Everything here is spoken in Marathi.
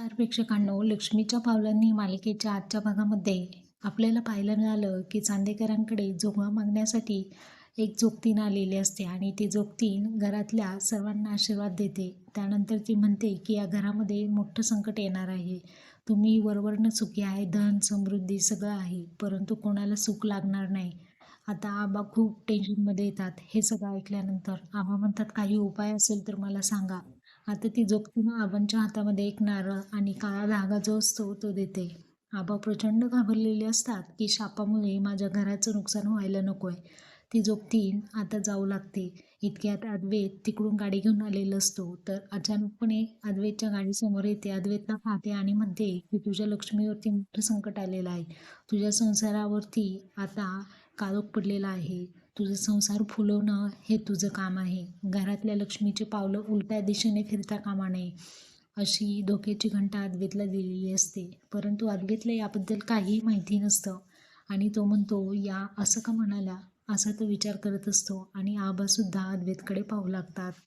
नमस्कार प्रेक्षकांनो लक्ष्मीच्या पावलांनी मालिकेच्या आजच्या भागामध्ये आपल्याला पाहायला मिळालं की चांदेकरांकडे जोगवा मागण्यासाठी एक जोगतीन आलेली असते आणि ती जोगतीन घरातल्या सर्वांना आशीर्वाद देते. त्यानंतर ती म्हणते की या घरामध्ये मोठं संकट येणार आहे. तुम्ही वरवरनं सुखी आहे धन समृद्धी सगळं आहे परंतु कोणाला सुख लागणार नाही. आता आबा खूप टेन्शनमध्ये येतात. हे सगळं ऐकल्यानंतर आबा म्हणतात काही उपाय असेल तर मला सांगा. आता ती जोगतीनं आबांच्या हातामध्ये एक नारळ आणि काळा धागा जो असतो तो देते. आबा प्रचंड घाबरलेले असतात की शापामुळे माझ्या घराचं नुकसान व्हायला नको आहे ती जोगतीन आता जाऊ लागते. इतक्यात अद्वैत तिकडून गाडी घेऊन आलेला असतो तर अचानकपणे अद्वैतच्या गाडीसमोर येते. अद्वैतला पाहते आणि म्हणते की तुझ्या लक्ष्मीवरती मोठं संकट आलेलं आहे. तुझ्या संसारावरती आता काळोख पडलेला आहे. तुझं संसार फुलवणं हे तुझं काम आहे. घरातल्या लक्ष्मीचे पावलं उलट्या दिशेने फिरता कामा नये. अशी धोक्याची घंटा अद्वैतला दिलेली असते. परंतु अद्वैतला याबद्दल काहीही माहिती नसतं. आणि तो म्हणतो या असं का म्हणाला? असा तो विचार करत असतो आणि आबासुद्धा अद्वैतकडे पाहू लागतात.